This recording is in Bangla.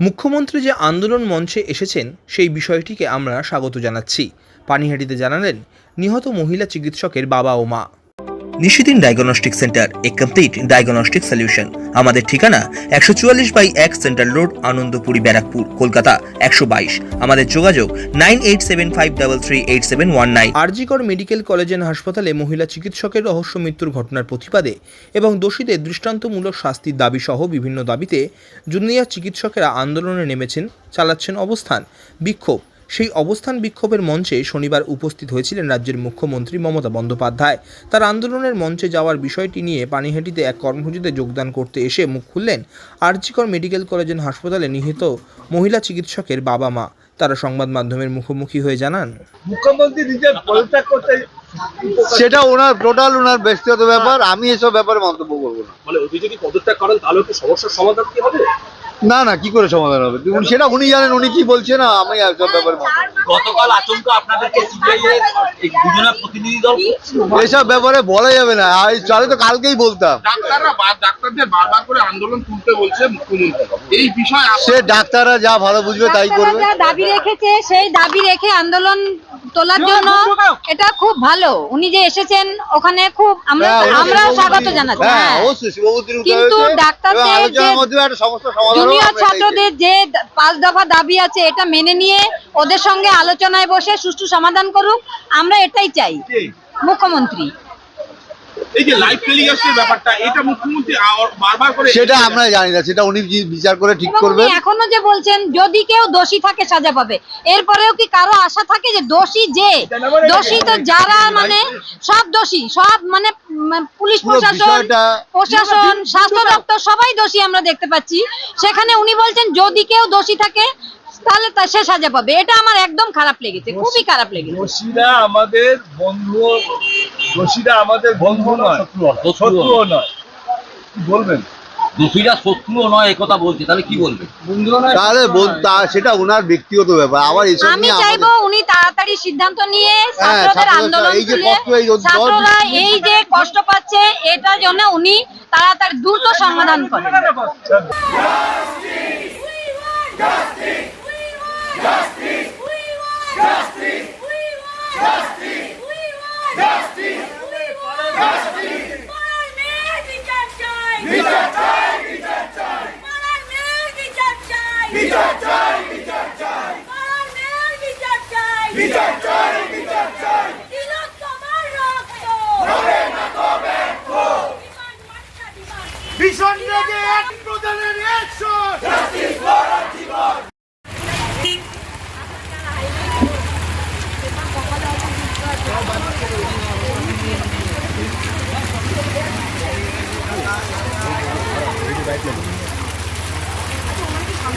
মুখ্যমন্ত্রী যে আন্দোলন মঞ্চে এসেছেন, সেই বিষয়টিকে আমরা স্বাগত জানাচ্ছি। পানিহাটিতে জানালেন, নিহত মহিলা চিকিৎসকের বাবা ও মা। নিশিদিন ডায়াগনস্টিক সেন্টার এ কমপ্লিট ডায়াগনস্টিক সলিউশন আমাদের ঠিকানা একশো চুয়াল্লিশ বাই এক সেন্ট্রাল রোড আনন্দপুরি, ব্যারাকপুর, কলকাতা, একশো বাইশ। আমাদের যোগাযোগ nine eight seven five double three eight seven one nine. RG Kar medical college and হাসপাতালে মহিলা চিকিৎসকের রহস্য মৃত্যুর ঘটনার প্রতিবাদে এবং দোষীদের দৃষ্টান্তমূলক শাস্তির দাবি সহ বিভিন্ন দাবিতে জুনিয়র চিকিৎসকেরা আন্দোলনে নেমেছেন, চালাচ্ছেন অবস্থান। বিক্ষোভ। সেই অবস্থান বিক্ষোভের মঞ্চে শনিবার উপস্থিত হয়েছিলেন রাজ্যের মুখ্যমন্ত্রী মমতা বন্দ্যোপাধ্যায়। তার আন্দোলনের মঞ্চে যাওয়ার বিষয়টি নিয়ে পানিহাটিতে এক কর্মসূচিতে যোগদান করতে এসে মুখ খুললেন আরজিকর মেডিকেল কলেজ হাসপাতালে নিহিত মহিলা চিকিৎসকের বাবা মা। তারা সংবাদ মাধ্যমের মুখোমুখি হয়ে জানান মুখ্যমন্ত্রী নিজের পদত্যাগ করতে সেটা ওনার টোটাল ওনার ব্যক্তিগত ব্যাপার আমি এসব ব্যাপারে মন্তব্য করব না। মানে যদি পদত্যাগ করেন তাহলে কি সমস্যার সমাধান কি হবে? না না কি করে সমাধান হবে? উনি- সেটা উনি জানেন উনি কি বলছেন না আমি এসব ব্যাপারে গতকাল আচমক আপনাদেরকে দুজনের প্রতিনিধি দল এসব ব্যাপারে বলা যাবে না আর তাহলে তো কালকেই বলতাম। ডাক্তাররা ডাক্তারদের বারবার করে আন্দোলন তুলতে বলছে মুখ্যমন্ত্রী। এই বিষয়ে সে ডাক্তাররা যা ভালো বুঝবে তাই করবে। দাবি রেখেছে সেই দাবি রেখে আন্দোলন তোলার জন্য এটা খুব ভালো। উনি যে এসেছেন ওখানে খুব আমরা আমরা আমরাও স্বাগত জানাচ্ছি। হ্যাঁ হ্যাঁ। কিন্তু ডাক্তার ডাক্তারদের জুনিয়র আমরা ছাত্রদের যে পাঁচ দফা দাবি আছে এটা মেনে নিয়ে ওদের সঙ্গে আলোচনায় বসে সুষ্ঠু সমাধান করুক আমরা এটাই চাই। মুখ্যমন্ত্রী। এই যে লাইভ টেলিকাস্টের ব্যাপারটা এটা মুখ্যমন্ত্রী বারবার করে সেটা আমরা জানি না সেটা উনি বিচার করে ঠিক করবেন। এখনও যে বলছেন যদি কেউ দোষী থাকে সাজা পাবে। এরপরেও কি কারও আশা থাকে যে দোষী যে? দোষী তো যারা মানে সব দোষী সব মানে পুলিশ প্রশাসন প্রশাসন স্বাস্থ্য দপ্তর সবাই দোষী আমরা দেখতে পাচ্ছি। সেখানে উনি বলছেন যদি কেউ দোষী থাকে তাহলে তা সে সাজা পাবে। এটা আমার একদম খারাপ লেগেছে খুবই খারাপ লেগেছে। দোষীরা আমাদের বন্ধু দোষীরা আমাদের বন্ধু নয় শত্রুও নয়। কি বলবেন? দোষীরা শত্রুও নয় একথা বলছে তাহলে কি বলবে? তাহলে সেটা ওনার ব্যক্তিগত ব্যাপার। আবার এসব আমি চাইব উনি তাড়াতাড়ি সিদ্ধান্ত নিয়ে হ্যাঁ, ছাত্রদের ছাত্রদের আন্দোলন এই যে কষ্ট, এই ছাত্ররা এই যে কষ্ট পাচ্ছে এটার জন্য উনি তাড়াতাড়ি দ্রুত সমাধান করেন। Peter